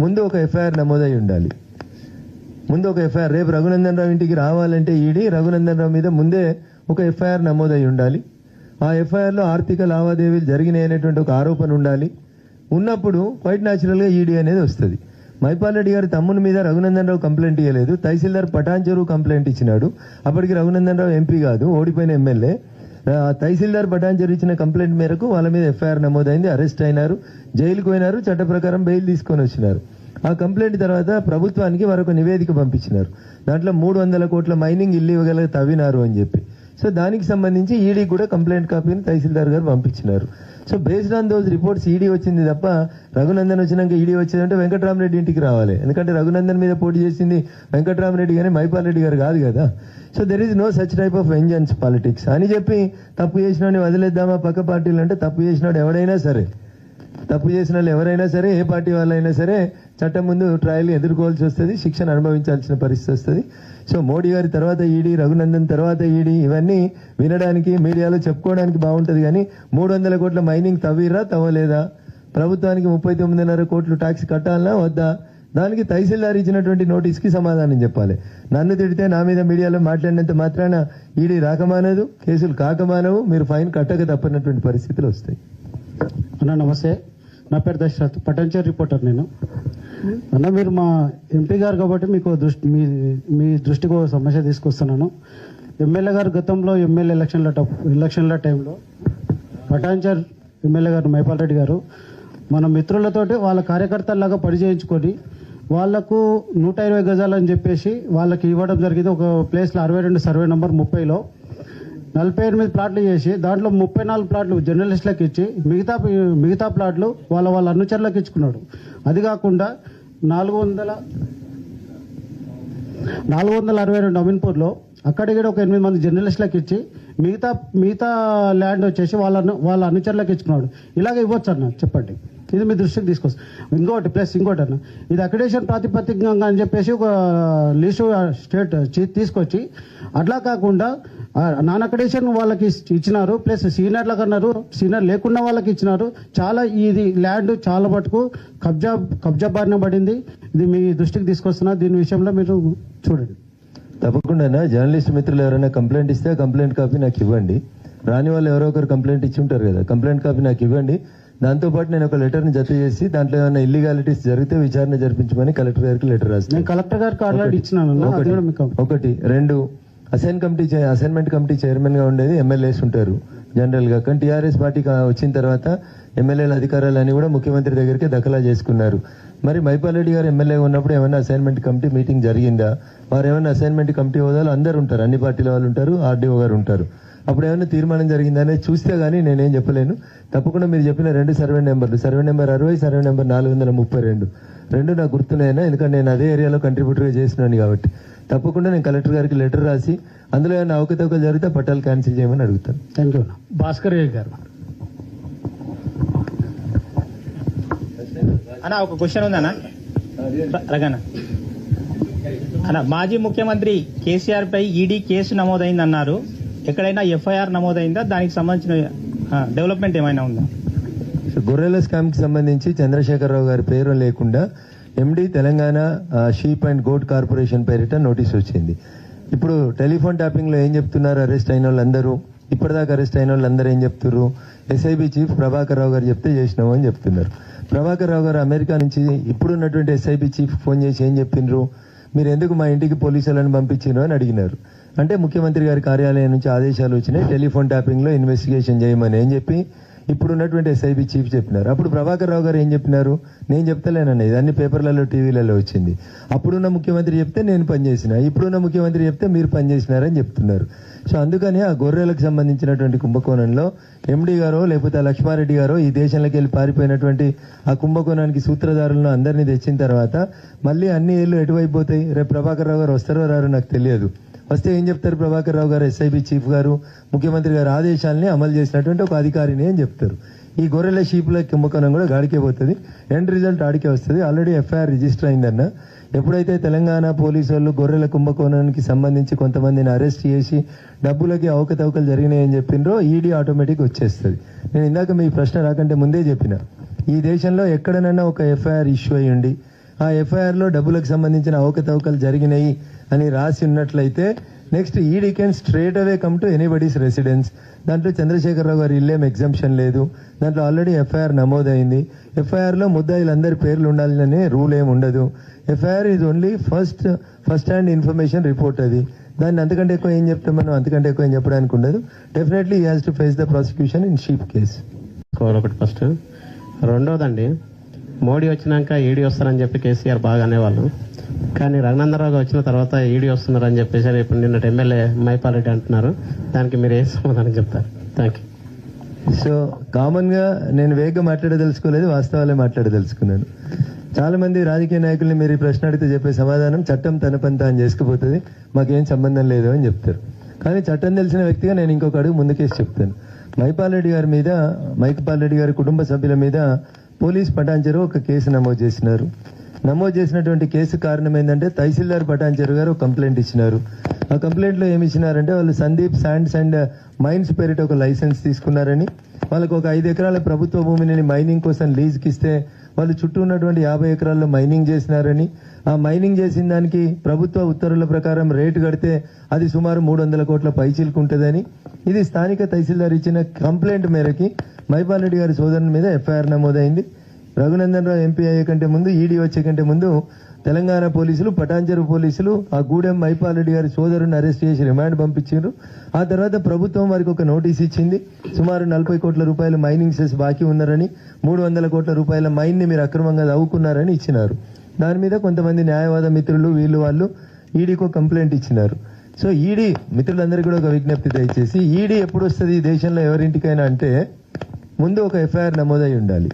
ముందు ఒక ఎఫ్ఐఆర్ నమోదై ఉండాలి. ముందు ఒక ఎఫ్ఐఆర్ రేపు రఘునందన్ రావు ఇంటికి రావాలంటే ఈడీ రఘునందన్ రావు మీద ముందే ఒక ఎఫ్ఐఆర్ నమోదై ఉండాలి. ఆ ఎఫ్ఐఆర్లో ఆర్థిక లావాదేవీలు జరిగినాయి అనేటువంటి ఒక ఆరోపణ ఉండాలి. ఉన్నప్పుడు క్వైట్ న్యాచురల్గా ఈడీ అనేది వస్తుంది. మైపాల్ రెడ్డి గారి తమ్ముని మీద రఘునందన్ రావు కంప్లైంట్ ఇవ్వలేదు తహసీల్దార్ పటాన్చెరువు కంప్లైంట్ ఇచ్చినాడు. అప్పటికి రఘునందన్ రావు ఎంపీ కాదు ఓడిపోయిన ఎమ్మెల్యే. తహసీల్దార్ పటాన్చెరు ఇచ్చిన కంప్లైంట్ మేరకు వాళ్ళ మీద ఎఫ్ఐఆర్ నమోదైంది. అరెస్ట్ అయినారు. జైలుకు పోయినారు. చట్ట ప్రకారం బెయిల్ తీసుకొని వచ్చినారు. ఆ కంప్లైంట్ తర్వాత ప్రభుత్వానికి వారొక నివేదిక పంపించినారు. దాంట్లో మూడు వందల కోట్ల మైనింగ్ ఇల్లు ఇవ్వగల తవ్వినారు అని చెప్పి. సో దానికి సంబంధించి ఈడీ కూడా కంప్లైంట్ కాపీని తహసీల్దార్ గారు పంపించినారు. So based on those reports ED వచ్చింది తప్ప రఘునందన్ వచ్చినాక ఈడీ వచ్చేదంటే వెంకటరామరెడ్డి ఇంటికి రావాలి. ఎందుకంటే రఘునందన్ మీద పోటీ చేసింది వెంకటరామరెడ్డి కానీ మైపాల్ రెడ్డి గారు కాదు కదా. So there is no such type of vengeance politics అని చెప్పి తప్పు చేసినోడిని వదిలేద్దామా పక్క పార్టీలు అంటే తప్పు చేసినాడు ఎవడైనా సరే. తప్పు చేసిన వాళ్ళు ఎవరైనా సరే ఏ పార్టీ వాళ్ళైనా సరే చట్టం ముందు ట్రయల్ ఎదుర్కోవాల్సి వస్తుంది శిక్షణ అనుభవించాల్సిన పరిస్థితి వస్తుంది. సో మోడీ గారి తర్వాత ఈడీ రఘునందన్ తర్వాత ఈడీ ఇవన్నీ వినడానికి మీడియాలో చెప్పుకోవడానికి బాగుంటుంది కానీ మూడు వందల కోట్ల మైనింగ్ తవ్విరా తవ్వలేదా? ప్రభుత్వానికి ముప్పై తొమ్మిదిన్నర కోట్లు ట్యాక్స్ కట్టాలనా వద్దా? దానికి తహసీల్దార్ ఇచ్చినటువంటి నోటీస్కి సమాధానం చెప్పాలి. నన్ను తిడితే నా మీద మీడియాలో మాట్లాడినంత మాత్రాన ఈడీ రాకమానదు కేసులు కాకమానవు మీరు ఫైన్ కట్టక తప్పనటువంటి పరిస్థితులు వస్తాయి. అన్న నమస్తే. నా పేరు దశరథ్. పటంచర్ రిపోర్టర్ నేను. అన్న మీరు మా ఎంపీ గారు కాబట్టి మీకు దృష్టి మీ మీ దృష్టికి ఒక సమస్య తీసుకొస్తున్నాను. ఎమ్మెల్యే గారు గతంలో ఎమ్మెల్యే ఎలక్షన్ల ఎలక్షన్ల టైంలో పటాన్చర్ ఎమ్మెల్యే గారు మైపాల్ రెడ్డి గారు మన మిత్రులతోటి వాళ్ళ కార్యకర్తల్లాగా పని చేయించుకొని వాళ్ళకు నూట ఇరవై గజాలని చెప్పేసి వాళ్ళకి ఇవ్వడం జరిగింది. ఒక ప్లేస్లో అరవై రెండు సర్వే నెంబర్ ముప్పైలో. నలభై ఎనిమిది ప్లాట్లు చేసి దాంట్లో ముప్పై నాలుగు ప్లాట్లు జర్నలిస్టులకు ఇచ్చి మిగతా మిగతా ప్లాట్లు వాళ్ళ వాళ్ళ అనుచరులకు ఇచ్చుకున్నాడు. అది కాకుండా నాలుగు వందల నాలుగు వందల అరవై రెండు అమీన్పూర్లో అక్కడికి ఒక ఎనిమిది మంది జర్నలిస్టులకు ఇచ్చి మిగతా మిగతా ల్యాండ్ వచ్చేసి వాళ్ళ వాళ్ళ అనుచరులకు ఇచ్చుకున్నాడు. ఇలాగ ఇవ్వచ్చు అన్న చెప్పండి. ఇది మీ దృష్టికి తీసుకొస్తా. ఇంకోటి ప్లస్ ఇంకోటి అన్న. ఇది అక్రిడేషన్ ప్రాతిపదికంగా అని చెప్పేసి ఒక లీస్ట్ స్టేట్ తీసుకొచ్చి అట్లా కాకుండా నాన్ అక్రిడేషన్ వాళ్ళకి ఇచ్చినారు ప్లస్ సీనియర్లకు అన్నారు సీనియర్ లేకుండా వాళ్ళకి ఇచ్చినారు. చాలా ఇది ల్యాండ్ చాలా మటుకు కబ్జా కబ్జా బారిన పడింది. ఇది మీ దృష్టికి తీసుకొస్తున్నా. దీని విషయంలో మీరు చూడండి. తప్పకుండా జర్నలిస్ట్ మిత్రులు ఎవరైనా కంప్లైంట్ ఇస్తే కంప్లైంట్ కాపీ నాకు ఇవ్వండి. రాని వాళ్ళు ఎవరో ఒకరు కంప్లైంట్ ఇచ్చి ఉంటారు కదా. కంప్లైంట్ కాపీ నాకు ఇవ్వండి. దాంతోపాటు నేను ఒక లెటర్ని జత చేసి దాంట్లో ఏమైనా ఇల్లీగాలిటీస్ జరిగితే విచారణ జరిపించమని కలెక్టర్ గారికి లెటర్ నేను కలెక్టర్ గారికి ఇచ్చినాను ఒకటి రెండు అసైన్ కమిటీ అసైన్మెంట్ కమిటీ చైర్మన్గా ఉండేది ఎమ్మెల్యేస్ ఉంటారు. జనరల్గా కానీ టీఆర్ఎస్ పార్టీ వచ్చిన తర్వాత ఎమ్మెల్యేల అధికారాలన్నీ కూడా ముఖ్యమంత్రి దగ్గరికి దఖలా చేసుకున్నారు. మరి మైపాల్రెడ్డి గారు ఎమ్మెల్యే ఉన్నప్పుడు ఏమైనా అసైన్మెంట్ కమిటీ మీటింగ్ జరిగిందా? వారు ఏమైనా అసైన్మెంట్ కమిటీ హోదాలు అందరు ఉంటారు. అన్ని పార్టీల వాళ్ళు ఉంటారు ఆర్డీఓ గారు ఉంటారు. అప్పుడు ఏమైనా తీర్మానం జరిగిందా అనేది చూస్తే గానీ నేనేం చెప్పలేను. తప్పకుండా మీరు చెప్పిన రెండు సర్వే నెంబర్లు సర్వే నెంబర్ అరవై సర్వే నెంబర్ నాలుగు వందల ముప్పై రెండు. రెండు నాకు గుర్తున్నాయినా ఎందుకంటే నేను అదే ఏరియాలో కంట్రిబ్యూటర్గా చేసినాను కాబట్టి. తప్పకుండా నేను కలెక్టర్ గారికి లెటర్ రాసి అందులో ఏమైనా అవకతవకలు జరిగితే పట్టాలు క్యాన్సిల్ చేయమని అడుగుతాను. థ్యాంక్ యూ భాస్కర్ గారు అన్న ఒక క్వశ్చన్ ఉందన్న. రగన అన్న మాజీ ముఖ్యమంత్రి కేసీఆర్ పై ఈడీ కేసు నమోదైందన్నారు. ఎక్కడైనా ఎఫ్ఐఆర్ నమోదైందా? దానికి సంబంధించిన డెవలప్మెంట్ ఏమైనా ఉందా? గొర్రెల స్కామ్కి సంబంధించి చంద్రశేఖరరావు గారి పేరు లేకుండా MD Telangana sheep and goat corporation పేరిట నోటీస్ వచ్చింది. ఇప్పుడు టెలిఫోన్ ట్యాపింగ్లో ఏం చెప్తున్నారు అరెస్ట్ అయిన వాళ్ళందరూ? ఇప్పటిదాకా అరెస్ట్ అయిన వాళ్ళందరూ ఏం చెప్తున్నారు ఎస్ఐబి చీఫ్ ప్రభాకర్ రావు గారు చెప్తే చేసినాము అని చెప్తున్నారు. ప్రభాకర్ రావు గారు అమెరికా నుంచి ఇప్పుడున్నటువంటి ఎస్ఐబి చీఫ్ ఫోన్ చేసి ఏం చెప్పిండ్రు? మీరు ఎందుకు మా ఇంటికి పోలీసులను పంపించారు అని అడిగినారు. అంటే ముఖ్యమంత్రి గారి కార్యాలయం నుంచి ఆదేశాలు వచ్చినాయి. టెలిఫోన్ ట్యాపింగ్లో ఇన్వెస్టిగేషన్ చేయమని ఏం చెప్పి ఇప్పుడు ఉన్నటువంటి ఎస్ఐబి చీఫ్ చెప్పినారు. అప్పుడు ప్రభాకర్ రావు గారు ఏం చెప్పినారు? నేను చెప్తలేనన్న ఇదన్నీ పేపర్లలో టీవీలలో వచ్చింది. అప్పుడున్న ముఖ్యమంత్రి చెప్తే నేను పనిచేసిన ఇప్పుడున్న ముఖ్యమంత్రి చెప్తే మీరు పనిచేసినారని చెప్తున్నారు. సో అందుకని ఆ గొర్రెలకు సంబంధించినటువంటి కుంభకోణంలో ఎండి గారో లేకపోతే లక్ష్మారెడ్డి గారో ఈ దేశంలోకి వెళ్ళి పారిపోయినటువంటి ఆ కుంభకోణానికి సూత్రధారులను అందరినీ తెచ్చిన తర్వాత మళ్ళీ అన్ని ఏళ్ళు ఎటువైపు పోతాయి? రేపు ప్రభాకర్ రావు గారు వస్తారో రారో నాకు తెలియదు. వస్తే ఏం చెప్తారు? ప్రభాకర్ రావు గారు ఎస్ఐబి చీఫ్ గారు ముఖ్యమంత్రి గారు ఆదేశాలని అమలు చేసినటువంటి ఒక అధికారిని అని చెప్తారు. ఈ గొర్రెల షీపుల కుంభకోణం కూడా గాడికే పోతుంది. ఎండ్ రిజల్ట్ ఆడికే వస్తుంది. ఆల్రెడీ ఎఫ్ఐఆర్ రిజిస్టర్ అయిందన్న. ఎప్పుడైతే తెలంగాణ పోలీసు వాళ్ళు గొర్రెల కుంభకోణానికి సంబంధించి కొంతమందిని అరెస్ట్ చేసి డబ్బులకి అవకతవకలు జరిగినాయని చెప్పిండ్రో ఈడీ ఆటోమేటిక్ వచ్చేస్తుంది. నేను ఇందాక మీ ప్రశ్న రాకంటే ముందే చెప్పిన. ఈ దేశంలో ఎక్కడనైనా ఒక ఎఫ్ఐఆర్ ఇష్యూ అయ్యి ఉండి ఆ ఎఫ్ఐఆర్లో డబ్బులకు సంబంధించిన అవకతవకలు జరిగినాయి అని రాసి ఉన్నట్లయితే next ED can straight away come to anybody's residence. దాంట్లో చంద్రశేఖరరావు గారి ఇల్లేం ఎగ్జామ్షన్ లేదు. దాంట్లో ఆల్రెడీ ఎఫ్ఐఆర్ నమోదైంది. ఎఫ్ఐఆర్లో ముద్దాయిలందరి పేర్లు ఉండాలనే రూల్ ఏం ఉండదు. ఎఫ్ఐఆర్ ఇది only first first hand information report అది. దాన్ని అంతకంటే ఎక్కువ ఏం చెప్తాం మనం? అంతకంటే ఎక్కువ ఏం చెప్పడానికి ఉండదు. డెఫినెట్లీ ఈ to face the prosecution in sheep case ఒకటి ఫస్ట్ రెండోదండి మోడీ వచ్చినాక ఈడీ వస్తారని చెప్పి కేసీఆర్ బాగా అనేవాళ్ళు కానీ రఘునందరావు వచ్చిన తర్వాత ఈడీ వస్తున్నారని చెప్పేసి ఇప్పుడు నిన్నటి ఎమ్మెల్యే మైపాలరెడ్డి అంటున్నారు. దానికి మీరు ఏ సమాధానం చెప్తారు? థ్యాంక్ యూ సో కామన్గా నేను వేగంగా మాట్లాడదలుచుకోలేదు వాస్తవాలే మాట్లాడదలుచుకున్నాను. చాలా మంది రాజకీయ నాయకుల్ని మీరు ఈ ప్రశ్న అడిగితే చెప్పే సమాధానం చట్టం తన పని తాను చేసుకుపోతుంది మాకేం సంబంధం లేదు అని చెప్తారు. కానీ చట్టం తెలిసిన వ్యక్తిగా నేను ఇంకొక అడుగు ముందుకేసి చెప్తాను. మైపాల్ రెడ్డి గారి మీద మైకపాల్ రెడ్డి గారి కుటుంబ సభ్యుల మీద పోలీస్ పటాంచరు ఒక కేసు నమోదు చేసినారు. నమోదు చేసినటువంటి కేసు కారణం ఏంటంటే తహసీల్దార్ పటాన్చర్ గారు ఒక కంప్లైంట్ ఇచ్చినారు. ఆ కంప్లైంట్లో ఏమి ఇచ్చినారంటే వాళ్ళు సందీప్ శాండ్స్ అండ్ మైన్స్ పేరిట ఒక లైసెన్స్ తీసుకున్నారని వాళ్ళకు ఒక ఐదు ఎకరాల ప్రభుత్వ భూమిని మైనింగ్ కోసం లీజ్కి ఇస్తే వాళ్ళు చుట్టూ ఉన్నటువంటి యాభై ఎకరాల్లో మైనింగ్ చేసినారని ఆ మైనింగ్ చేసిన దానికి ప్రభుత్వ ఉత్తర్వుల ప్రకారం రేటు కడితే అది సుమారు మూడు వందల కోట్ల పైచీలకు ఉంటుందని ఇది స్థానిక తహసీల్దార్ ఇచ్చిన కంప్లైంట్ మేరకి మైపాల్ రెడ్డి గారి సోదరుని మీద ఎఫ్ఐఆర్ నమోదైంది. రఘునందన్ రావు ఎంపీ అయ్యే కంటే ముందు ఈడీ వచ్చే కంటే ముందు తెలంగాణ పోలీసులు పటాంజరు పోలీసులు ఆ గూడెం మైపాల్ రెడ్డి గారి సోదరుని అరెస్ట్ చేసి రిమాండ్ పంపించారు. ఆ తర్వాత ప్రభుత్వం వారికి ఒక నోటీస్ ఇచ్చింది. సుమారు నలభై కోట్ల రూపాయల మైనింగ్ సెస్ బాకీ ఉన్నారని మూడు వందల కోట్ల రూపాయల మైన్ని మీరు అక్రమంగా తవ్వుకున్నారని ఇచ్చినారు. దాని మీద కొంతమంది న్యాయవాద మిత్రులు వీళ్ళు వాళ్ళు ఈడీకి ఒక కంప్లైంట్ ఇచ్చినారు. సో ఈడీ మిత్రులందరికీ కూడా ఒక విజ్ఞప్తి దయచేసి ఈడీ ఎప్పుడు వస్తుంది ఈ దేశంలో ఎవరింటికైనా అంటే ముందు ఒక ఎఫ్ఐఆర్ నమోదై ఉండాలి.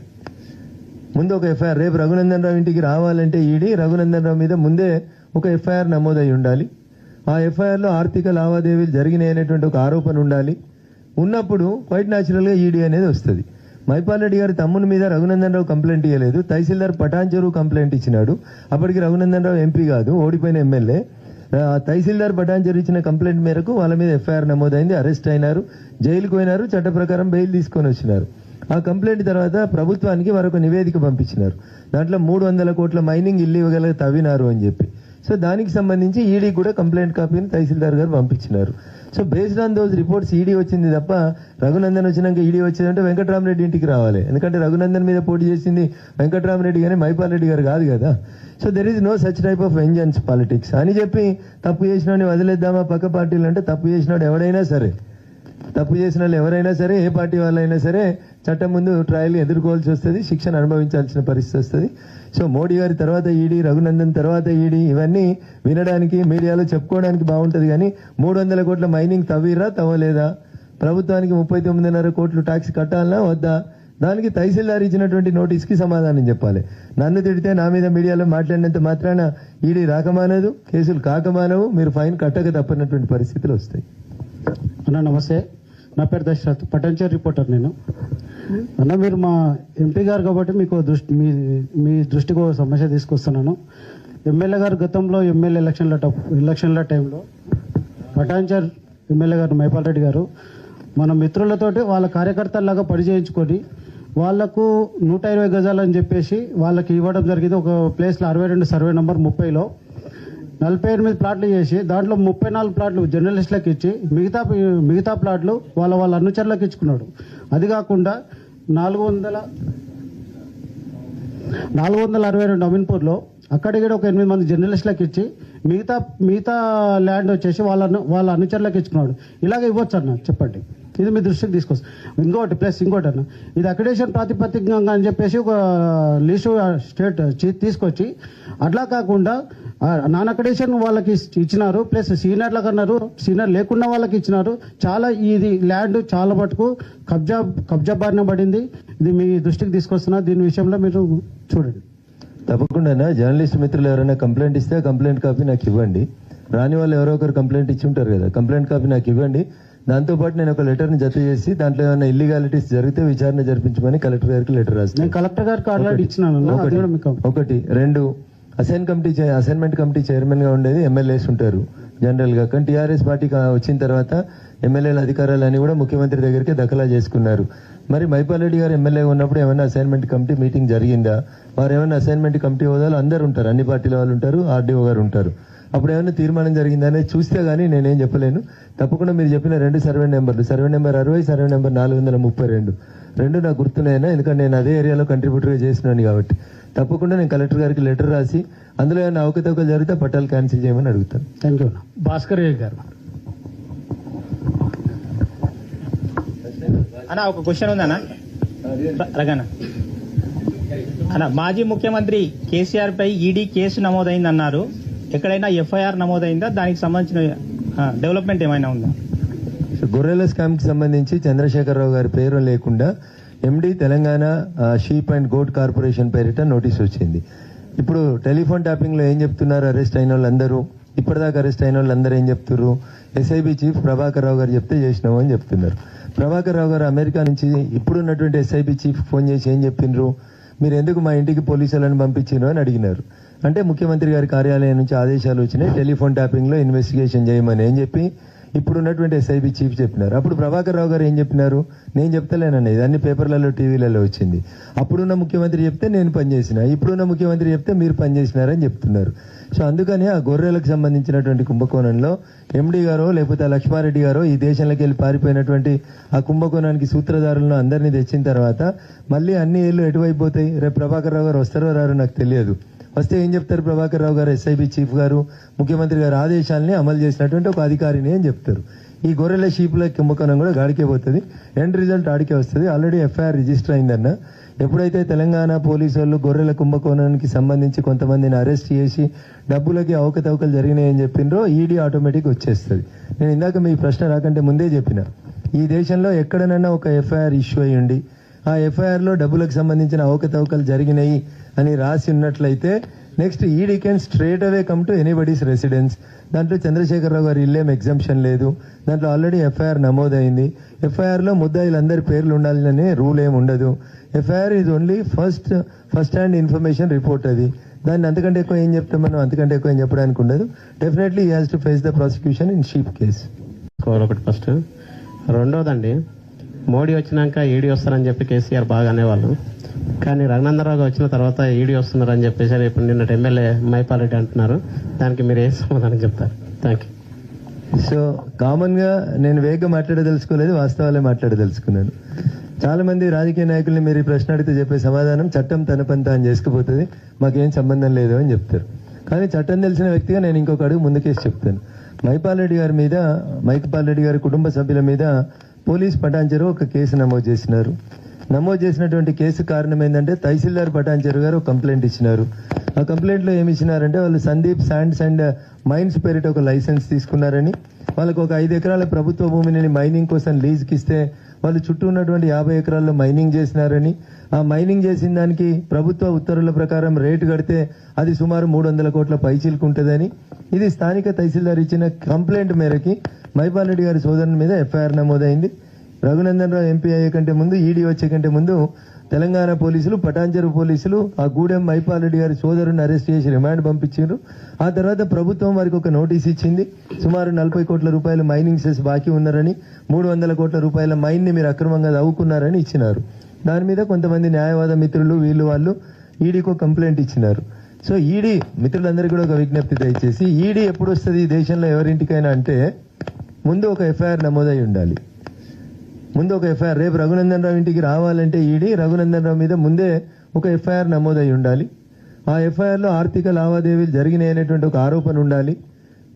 ముందు ఒక ఎఫ్ఐఆర్ రేపు రఘునందన్ రావు ఇంటికి రావాలంటే ఈడీ రఘునందన్ రావు మీద ముందే ఒక ఎఫ్ఐఆర్ నమోదై ఉండాలి. ఆ ఎఫ్ఐఆర్లో ఆర్థిక లావాదేవీలు జరిగినాయి అనేటువంటి ఒక ఆరోపణ ఉండాలి. ఉన్నప్పుడు క్వైట్ న్యాచురల్గా ఈడీ అనేది వస్తుంది. మైపాల్ రెడ్డి గారి తమ్ముని మీద రఘునందన్ రావు కంప్లైంట్ ఇవ్వలేదు తహసీల్దార్ పటాన్చెరువు కంప్లైంట్ ఇచ్చినాడు. అప్పటికి రఘునందన్ రావు ఎంపీ కాదు ఓడిపోయిన ఎమ్మెల్యే. తహసీల్దార్ పటాన్చెరు ఇచ్చిన కంప్లైంట్ మేరకు వాళ్ళ మీద ఎఫ్ఐఆర్ నమోదైంది. అరెస్ట్ అయినారు. జైలుకు పోయినారు. చట్ట ప్రకారం బెయిల్ తీసుకొని వచ్చినారు. ఆ కంప్లైంట్ తర్వాత ప్రభుత్వానికి మరొక నివేదిక పంపించినారు. దాంట్లో మూడు వందల కోట్ల మైనింగ్ ఇల్లు ఇవ్వగల తవ్వినారు అని చెప్పి. సో దానికి సంబంధించి ఈడీ కూడా కంప్లైంట్ కాపీని తహసీల్దార్ గారు పంపించినారు. So based on those reports ED వచ్చింది తప్ప రఘునందన్ వచ్చినాక ఈడీ వచ్చిందంటే వెంకటరామరెడ్డి ఇంటికి రావాలి. ఎందుకంటే రఘునందన్ మీద పోటీ చేసింది వెంకటరామరెడ్డి కానీ మైపాల్ రెడ్డి గారు కాదు కదా. So there is no such type of vengeance politics అని చెప్పి తప్పు చేసినోడిని వదిలేద్దామా పక్క పార్టీలు అంటే తప్పు చేసినాడు ఎవడైనా సరే. తప్పు చేసిన వాళ్ళు ఎవరైనా సరే ఏ పార్టీ వాళ్ళైనా సరే చట్టం ముందు ట్రయల్ ఎదుర్కోవాల్సి వస్తుంది శిక్షణ అనుభవించాల్సిన పరిస్థితి వస్తుంది. సో మోడీ గారి తర్వాత ఈడీ రఘునందన్ తర్వాత ఈడీ ఇవన్నీ వినడానికి మీడియాలో చెప్పుకోవడానికి బాగుంటుంది కానీ మూడు వందల కోట్ల మైనింగ్ తవ్విరా తవ్వలేదా? ప్రభుత్వానికి ముప్పై తొమ్మిదిన్నర కోట్లు ట్యాక్స్ కట్టాలనా వద్దా? దానికి తహసీల్దార్ ఇచ్చినటువంటి నోటీస్కి సమాధానం చెప్పాలి. నన్ను తిడితే నా మీద మీడియాలో మాట్లాడినంత మాత్రాన ఈడీ రాకమానదు కేసులు కాకమానవు మీరు ఫైన్ కట్టక తప్పనటువంటి పరిస్థితులు వస్తాయి. అన్న నమస్తే. నా పేరు దశరథ్ పటంచర్ రిపోర్టర్ నేను. అన్న మీరు మా ఎంపీ గారు కాబట్టి మీకు దృష్టి మీ మీ దృష్టికి ఒక సమస్య తీసుకొస్తున్నాను. ఎమ్మెల్యే గారు గతంలో ఎమ్మెల్యే ఎలక్షన్ల ఎలక్షన్ల టైంలో పటాంచర్ ఎమ్మెల్యే గారు మైపాల్ రెడ్డి గారు మన మిత్రులతోటి వాళ్ళ కార్యకర్తల్లాగా పని చేయించుకొని వాళ్ళకు నూట ఇరవై గజాలని చెప్పేసి వాళ్ళకి ఇవ్వడం జరిగింది. ఒక ప్లేస్లో అరవై రెండు సర్వే నెంబర్ ముప్పైలో నలభై ఎనిమిది ప్లాట్లు చేసి దాంట్లో ముప్పై నాలుగు ప్లాట్లు జర్నలిస్టులకు ఇచ్చి మిగతా మిగతా ప్లాట్లు వాళ్ళ వాళ్ళ అనుచరులకు ఇచ్చుకున్నాడు. అది కాకుండా నాలుగు వందల నాలుగు వందల అరవై రెండు అమీన్పూర్లో అక్కడికి ఒక ఎనిమిది మంది జర్నలిస్టులకు ఇచ్చి మిగతా మిగతా ల్యాండ్ వచ్చేసి వాళ్ళ వాళ్ళ అనుచరులకు ఇచ్చుకున్నాడు. ఇలాగ ఇవ్వచ్చు అన్న చెప్పండి. ఇది మీ దృష్టికి తీసుకొస్తా. ఇంకోటి ప్లస్ ఇంకోటి అన్న. ఇది అక్రిడేషన్ ప్రాతిపదికంగా అని చెప్పేసి ఒక లిస్టు స్టేట్ తీసుకొచ్చి అట్లా కాకుండా నాన్ అక్రిడేషన్ వాళ్ళకి ఇచ్చినారు ప్లస్ సీనియర్లకు అన్నారు సీనియర్ లేకుండా వాళ్ళకి ఇచ్చినారు. చాలా ఇది ల్యాండ్ చాలా మటుకు కబ్జా కబ్జా బారిన పడింది. ఇది మీ దృష్టికి తీసుకొస్తున్నా. దీని విషయంలో మీరు చూడండి. తప్పకుండా జర్నలిస్ట్ మిత్రులు ఎవరైనా కంప్లైంట్ ఇస్తే కంప్లైంట్ కాపీ నాకు ఇవ్వండి. రాని వాళ్ళు ఎవరో ఒకరు కంప్లైంట్ ఇచ్చి ఉంటారు కదా. కంప్లైంట్ కాపీ నాకు ఇవ్వండి. దాంతోపాటు నేను ఒక లెటర్ని జత చేసి దాంట్లో ఏమైనా ఇల్లీగాలిటీస్ జరిగితే విచారణ జరిపించమని కలెక్టర్ గారికి లెటర్ నేను కలెక్టర్ గారికి ఇచ్చినాను ఒకటి రెండు అసైన్ కమిటీ అసైన్మెంట్ కమిటీ చైర్మన్గా ఉండేది ఎమ్మెల్యేస్ ఉంటారు జనరల్గా కానీ టీఆర్ఎస్ పార్టీ వచ్చిన తర్వాత ఎమ్మెల్యేల అధికారాలన్నీ కూడా ముఖ్యమంత్రి దగ్గరికి దఖలా చేసుకున్నారు. మరి మైపాల్ రెడ్డి గారు ఎమ్మెల్యే ఉన్నప్పుడు ఏమైనా అసైన్మెంట్ కమిటీ మీటింగ్ జరిగిందా? వారు ఏమైనా అసైన్మెంట్ కమిటీ హోదాలో అందరు ఉంటారు అన్ని పార్టీల వాళ్ళు ఉంటారు ఆర్డీఓ గారు ఉంటారు. అప్పుడు ఏమైనా తీర్మానం జరిగిందా అనేది చూస్తే కానీ నేనేం చెప్పలేను. తప్పకుండా మీరు చెప్పిన రెండు సర్వే నెంబర్లు సర్వే నెంబర్ అరవై సర్వే నెంబర్ నాలుగు వందల ముప్పై రెండు. రెండు నాకు గుర్తున్నాయినా ఎందుకంటే నేను అదే ఏరియాలో కంట్రిబ్యూటర్గా చేసినాను కాబట్టి. తప్పకుండా నేను కలెక్టర్ గారికి లెటర్ రాసి అందులో ఏమైనా అవకతవకలు జరిగితే పట్టాలు క్యాన్సిల్ చేయమని అడుగుతాను. Thank you. భాస్కర్ గారు? అన్న ఒక క్వశ్చన్ ఉందన్నా? రగన అన్న మాజీ ముఖ్యమంత్రి కేసీఆర్ పై ఈడీ కేసు నమోదైందన్నారు. ఎక్కడైనా ఎఫ్ఐఆర్ నమోదైందా? దానికి సంబంధించిన డెవలప్మెంట్ ఏమైనా ఉందా? సో గొర్రెల స్కామ్కి సంబంధించి చంద్రశేఖరరావు గారి పేరు లేకుండా MD Telangana sheep and goat corporation పేరిట నోటీస్ వచ్చింది. ఇప్పుడు టెలిఫోన్ ట్యాపింగ్లో ఏం చెప్తున్నారు? అరెస్ట్ అయిన వాళ్ళందరూ? ఇప్పటిదాకా అరెస్ట్ అయిన వాళ్ళందరూ ఏం చెప్తున్నారు ఎస్ఐబి చీఫ్ ప్రభాకర్ రావు గారు చెప్తే చేసినాము అని చెప్తున్నారు. ప్రభాకర్ రావు గారు అమెరికా నుంచి ఇప్పుడున్నటువంటి ఎస్ఐబి చీఫ్ ఫోన్ చేసి ఏం చెప్పిండ్రు? మీరు ఎందుకు మా ఇంటికి పోలీసులను పంపించారు అని అడిగినారు. అంటే ముఖ్యమంత్రి గారి కార్యాలయం నుంచి ఆదేశాలు వచ్చినాయి. టెలిఫోన్ ట్యాపింగ్లో ఇన్వెస్టిగేషన్ చేయమని ఏం చెప్పి ఇప్పుడు ఉన్నటువంటి ఎస్ఐబి చీఫ్ చెప్పినారు. అప్పుడు ప్రభాకర్ రావు గారు ఏం చెప్పినారు? నేను చెప్తలేనండి ఇది అన్ని పేపర్లలో టీవీలలో వచ్చింది. అప్పుడున్న ముఖ్యమంత్రి చెప్తే నేను పనిచేసిన ఇప్పుడున్న ముఖ్యమంత్రి చెప్తే మీరు పనిచేసినారని చెప్తున్నారు. సో అందుకని ఆ గొర్రెలకు సంబంధించినటువంటి కుంభకోణంలో ఎండి గారో లేకపోతే లక్ష్మారెడ్డి గారో ఈ దేశంలోకి వెళ్ళి పారిపోయినటువంటి ఆ కుంభకోణానికి సూత్రధారులను అందరినీ తెచ్చిన తర్వాత మళ్ళీ అన్ని ఏళ్ళు ఎటువైపు పోతాయి? రేపు ప్రభాకర్ రావు గారు వస్తారో రారో నాకు తెలియదు. వస్తే ఏం చెప్తారు? ప్రభాకర్ రావు గారు ఎస్ఐబి చీఫ్ గారు ముఖ్యమంత్రి గారు ఆదేశాలని అమలు చేసినటువంటి ఒక అధికారిని అని చెప్తారు. ఈ గొర్రెల షీపుల కుంభకోణం కూడా గాడికే పోతుంది. ఎండ్ రిజల్ట్ ఆడికే వస్తుంది. ఆల్రెడీ ఎఫ్ఐఆర్ రిజిస్టర్ అయిందన్న. ఎప్పుడైతే తెలంగాణ పోలీసు వాళ్ళు గొర్రెల కుంభకోణానికి సంబంధించి కొంతమందిని అరెస్ట్ చేసి డబ్బులకి అవకతవకలు జరిగినాయని చెప్పిండ్రో ఈడీ ఆటోమేటిక్ వచ్చేస్తుంది. నేను ఇందాక మీ ప్రశ్న రాకంటే ముందే చెప్పిన. ఈ దేశంలో ఎక్కడనైనా ఒక ఎఫ్ఐఆర్ ఇష్యూ అయ్యండి ఆ ఎఫ్ఐఆర్లో డబ్బులకు సంబంధించిన అవకతవకలు జరిగినాయి అని రాసి ఉన్నట్లయితే next ED can straight away come to anybody's residence. దాంట్లో చంద్రశేఖరరావు గారి ఇల్లేం ఎగ్జామ్షన్ లేదు. దాంట్లో ఆల్రెడీ ఎఫ్ఐఆర్ నమోదైంది. ఎఫ్ఐఆర్లో ముద్దాయిలందరి పేర్లు ఉండాలనే రూల్ ఏం ఉండదు. ఎఫ్ఐఆర్ ఇది only first first hand information report అది. దాన్ని అంతకంటే ఎక్కువ ఏం చెప్తాం మనం? అంతకంటే ఎక్కువ ఏం చెప్పడానికి ఉండదు. Definitely has to face the prosecution in sheep case ఒకటి ఫస్ట్. రెండోదండి మోడీ వచ్చినాక ఈడీ వస్తారని చెప్పి కేసీఆర్ బాగా అనేవాళ్ళు. కానీ రఘునందరావు వచ్చిన తర్వాత ఈడీ వస్తున్నారని చెప్పేసి ఇప్పుడు నిన్నటి ఎమ్మెల్యే మైపాలరెడ్డి అంటున్నారు. దానికి మీరు ఏ సమాధానం చెప్తారు? థ్యాంక్ యూ సో కామన్గా నేను వేగంగా మాట్లాడదలుచుకోలేదు వాస్తవాలే మాట్లాడదలుచుకున్నాను. చాలా మంది రాజకీయ నాయకుల్ని మీరు ఈ ప్రశ్న అడిగితే చెప్పే సమాధానం చట్టం తన పని తాను చేసుకుపోతుంది మాకేం సంబంధం లేదు అని చెప్తారు. కానీ చట్టం తెలిసిన వ్యక్తిగా నేను ఇంకొక అడుగు ముందుకేసి చెప్తాను. మైపాల్ రెడ్డి గారి మీద మైపాల్ రెడ్డి గారి కుటుంబ సభ్యుల మీద పోలీస్ పటాంచరు ఒక కేసు నమోదు చేసినారు. నమోదు చేసినటువంటి కేసు కారణం ఏంటంటే తహసీల్దార్ పటాంచరు గారు ఒక కంప్లైంట్ ఇచ్చినారు. ఆ కంప్లైంట్లో ఏమి ఇచ్చినారంటే వాళ్ళు సందీప్ శాండ్స్ అండ్ మైన్స్ పేరిట ఒక లైసెన్స్ తీసుకున్నారని వాళ్ళకు ఒక ఐదు ఎకరాల ప్రభుత్వ భూమిని మైనింగ్ కోసం లీజ్కి ఇస్తే వాళ్ళు చుట్టూ ఉన్నటువంటి యాభై ఎకరాల్లో మైనింగ్ చేసినారని ఆ మైనింగ్ చేసిన దానికి ప్రభుత్వ ఉత్తర్వుల ప్రకారం రేటు కడితే అది సుమారు మూడు వందల కోట్ల పైచిల్కుంటుందని. ఇది స్థానిక తహసీల్దార్ ఇచ్చిన కంప్లైంట్ మేరకి మైపాల్ రెడ్డి గారి సోదరుని మీద ఎఫ్ఐఆర్ నమోదైంది. రఘునందన్ రావు ఎంపీ అయ్యే కంటే ముందు ఈడీ వచ్చే కంటే ముందు తెలంగాణ పోలీసులు పటాంజరు పోలీసులు ఆ గూడెం మైపాల్ రెడ్డి గారి సోదరుని అరెస్ట్ చేసి రిమాండ్ పంపించారు. ఆ తర్వాత ప్రభుత్వం వారికి ఒక నోటీస్ ఇచ్చింది. సుమారు నలభై కోట్ల రూపాయల మైనింగ్ సెస్ బాకీ ఉన్నారని మూడు వందల కోట్ల రూపాయల మైన్ని మీరు అక్రమంగా తవ్వుకున్నారని ఇచ్చినారు. దాని మీద కొంతమంది న్యాయవాద మిత్రులు వీళ్ళు వాళ్ళు ఈడీకు కంప్లైంట్ ఇచ్చినారు. సో ఈడీ మిత్రులందరికీ కూడా ఒక విజ్ఞప్తి దయచేసి ఈడీ ఎప్పుడు వస్తుంది ఈ దేశంలో ఎవరింటికైనా అంటే ముందు ఒక ఎఫ్ఐఆర్ నమోదై ఉండాలి. ముందు ఒక ఎఫ్ఐఆర్ రేపు రఘునందన్ రావు ఇంటికి రావాలంటే ఈడీ రఘునందన్ రావు మీద ముందే ఒక ఎఫ్ఐఆర్ నమోదై ఉండాలి. ఆ ఎఫ్ఐఆర్లో ఆర్థిక లావాదేవీలు జరిగినాయి అనేటువంటి ఒక ఆరోపణ ఉండాలి.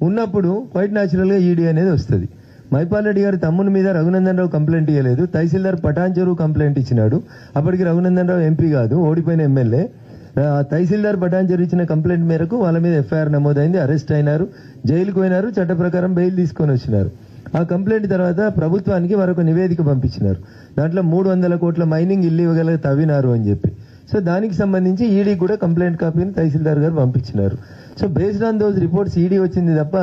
ఉన్నప్పుడు క్వైట్ న్యాచురల్గా ఈడీ అనేది వస్తుంది. మైపాలరెడ్డి గారి తమ్ముని మీద రఘునందన్ రావు కంప్లైంట్ ఇవ్వలేదు తహసీల్దార్ పటాన్చెరు కంప్లైంట్ ఇచ్చినాడు. అప్పటికి రఘునందన్ రావు ఎంపీ కాదు ఓడిపోయిన ఎమ్మెల్యే. తహసీల్దార్ పటాన్చెరు ఇచ్చిన కంప్లైంట్ మేరకు వాళ్ళ మీద ఎఫ్ఐఆర్ నమోదైంది అరెస్ట్ అయినారు జైలుకు పోయినారు చట్ట ప్రకారం బెయిల్ తీసుకొని వచ్చినారు. ఆ కంప్లైంట్ తర్వాత ప్రభుత్వానికి వారొక నివేదిక పంపించినారు. దాంట్లో మూడు వందల కోట్ల మైనింగ్ ఇల్లీగల్ తవ్వినారు అని చెప్పి. సో దానికి సంబంధించి ఈడీ కూడా కంప్లైంట్ కాపీని తహసీల్దార్ గారు పంపించినారు. So based on those reports ED వచ్చింది తప్ప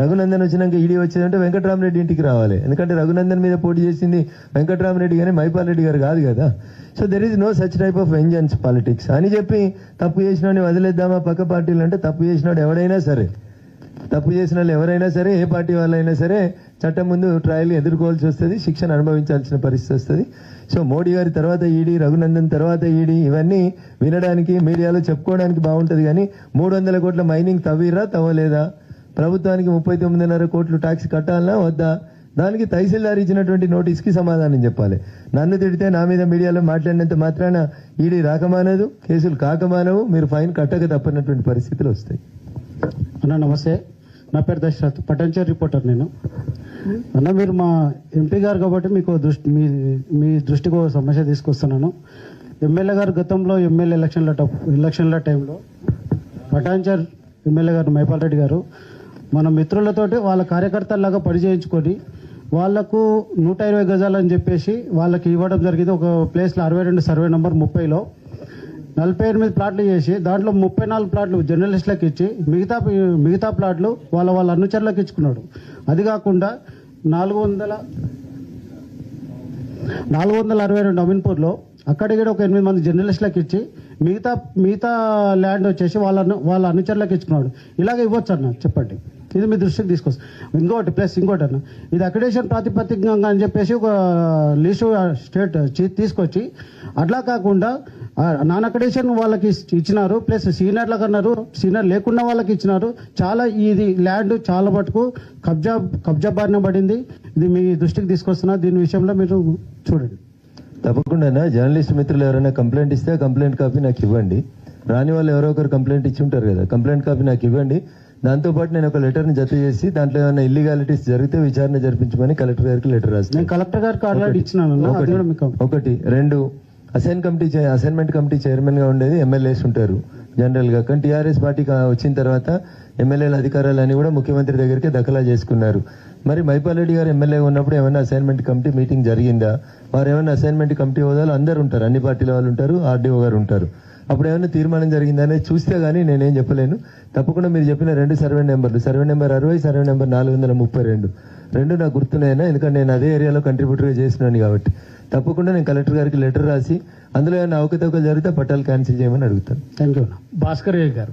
రఘునందన్ వచ్చినాక ఈడీ వచ్చేదంటే వెంకటరామరెడ్డి ఇంటికి రావాలి. ఎందుకంటే రఘునందన్ మీద పోటీ చేసింది వెంకటరామరెడ్డి కానీ మైపాల్ రెడ్డి గారు కాదు కదా. So there is no such type of vengeance politics అని చెప్పి తప్పు చేసినోడిని వదిలేద్దామా? పక్క పార్టీలు అంటే తప్పు చేసినాడు ఎవడైనా సరే. తప్పు చేసిన వాళ్ళు ఎవరైనా సరే ఏ పార్టీ వాళ్ళైనా సరే చట్టం ముందు ట్రయల్ ఎదుర్కోవాల్సి వస్తుంది శిక్షణ అనుభవించాల్సిన పరిస్థితి వస్తుంది. సో మోడీ గారి తర్వాత ఈడీ రఘునందన్ తర్వాత ఈడీ ఇవన్నీ వినడానికి మీడియాలో చెప్పుకోవడానికి బాగుంటుంది కానీ మూడు వందల కోట్ల మైనింగ్ తవ్విరా తవ్వలేదా? ప్రభుత్వానికి ముప్పై తొమ్మిదిన్నర కోట్లు ట్యాక్స్ కట్టాలనా వద్దా? దానికి తహసీల్దార్ ఇచ్చినటువంటి నోటీస్కి సమాధానం చెప్పాలి. నన్ను తిడితే నా మీద మీడియాలో మాట్లాడినంత మాత్రాన ఈడీ రాకమానదు కేసులు కాకమానవు మీరు ఫైన్ కట్టక తప్పనటువంటి పరిస్థితులు వస్తాయి. అన్న నమస్తే. నా పేరు దశరథ్ పటంచర్ రిపోర్టర్ నేను. అన్న మీరు మా ఎంపీ గారు కాబట్టి మీకు దృష్టి మీ మీ దృష్టికి ఒక సమస్య తీసుకొస్తున్నాను. ఎమ్మెల్యే గారు గతంలో ఎమ్మెల్యే ఎలక్షన్ల ఎలక్షన్ల టైంలో పటాంచర్ ఎమ్మెల్యే గారు మైపాల్ రెడ్డి గారు మన మిత్రులతోటి వాళ్ళ కార్యకర్తల్లాగా పని చేయించుకొని వాళ్ళకు నూట ఇరవై గజాలని చెప్పేసి వాళ్ళకి ఇవ్వడం జరిగింది. ఒక ప్లేస్లో అరవై రెండు సర్వే నెంబర్ ముప్పైలో. నలభై ఎనిమిది ప్లాట్లు చేసి దాంట్లో ముప్పై నాలుగు ప్లాట్లు జర్నలిస్టులకు ఇచ్చి మిగతా మిగతా ప్లాట్లు వాళ్ళ వాళ్ళ అనుచరులకు ఇచ్చుకున్నాడు. అది కాకుండా నాలుగు వందల నాలుగు వందల అరవై రెండు అమీన్పూర్లో అక్కడ ఇక్కడ ఒక ఎనిమిది మంది జర్నలిస్టులకు ఇచ్చి మిగతా మిగతా ల్యాండ్ వచ్చేసి వాళ్ళ వాళ్ళ అనుచరులకు ఇచ్చుకున్నాడు ఇలాగ ఇవ్వచ్చు అన్న చెప్పండి. ఇది మీ దృష్టికి తీసుకొస్తా. ఇంకోటి ప్లస్ ఇంకోటి అన్న. ఇది అక్రిడేషన్ ప్రాతిపదికంగా అని చెప్పేసి ఒక లీసు స్టేట్ తీసుకొచ్చి అట్లా కాకుండా నాన్ అక్రిడేషన్ వాళ్ళకి ఇచ్చినారు ప్లస్ సీనియర్లకు అన్నారు సీనియర్ లేకుండా వాళ్ళకి ఇచ్చినారు. చాలా ఇది ల్యాండ్ చాలా మటుకు కబ్జా కబ్జా బారిన పడింది. ఇది మీ దృష్టికి తీసుకొస్తున్నా. దీని విషయంలో మీరు చూడండి. తప్పకుండా జర్నలిస్ట్ మిత్రులు ఎవరైనా కంప్లైంట్ ఇస్తే కంప్లైంట్ కాపీ నాకు ఇవ్వండి. రాని వాళ్ళు ఎవరో ఒకరు కంప్లైంట్ ఇచ్చి ఉంటారు కదా కంప్లైంట్ కాపీ నాకు ఇవ్వండి. దాంతోపాటు నేను ఒక లెటర్ని జత చేసి దాంట్లో ఏమైనా ఇల్లీగాలిటీస్ జరిగితే విచారణ జరిపించమని కలెక్టర్ గారికి లెటర్ రాస్తాను. నేను కలెక్టర్ గారికి ఆల్రెడీ ఇచ్చినాను అన్న. అది ఒకటి రెండు అసైన్ కమిటీ అసైన్మెంట్ కమిటీ చైర్మన్గా ఉండేది ఎమ్మెల్యేస్ ఉంటారు. జనరల్గా కానీ టీఆర్ఎస్ పార్టీ వచ్చిన తర్వాత ఎమ్మెల్యేల అధికారాలన్నీ కూడా ముఖ్యమంత్రి దగ్గరికి దఖలా చేసుకున్నారు. మరి మైపాలరెడ్డి గారు ఎమ్మెల్యే ఉన్నప్పుడు ఏమైనా అసైన్మెంట్ కమిటీ మీటింగ్ జరిగిందా? వారు ఏమైనా అసైన్మెంట్ కమిటీ హోదాలు అందరు ఉంటారు. అన్ని పార్టీల వాళ్ళు ఉంటారు ఆర్డీఓ గారు ఉంటారు. అప్పుడు ఏమైనా తీర్మానం జరిగిందా అనేది చూస్తే కానీ నేనేం చెప్పలేను. తప్పకుండా మీరు చెప్పిన రెండు సర్వే నెంబర్లు సర్వే నెంబర్ అరవై సర్వే నెంబర్ నాలుగు వందల ముప్పై రెండు. రెండు నాకు గుర్తున్నాయినా ఎందుకంటే నేను అదే ఏరియాలో కంట్రిబ్యూటర్గా చేసినాను కాబట్టి. తప్పకుండా నేను కలెక్టర్ గారికి లెటర్ రాసి అందులో ఏమైనా అవకతవకలు జరిగితే పట్టాలు క్యాన్సిల్ చేయమని అడుగుతాను. థ్యాంక్ యూ భాస్కర్ గారు.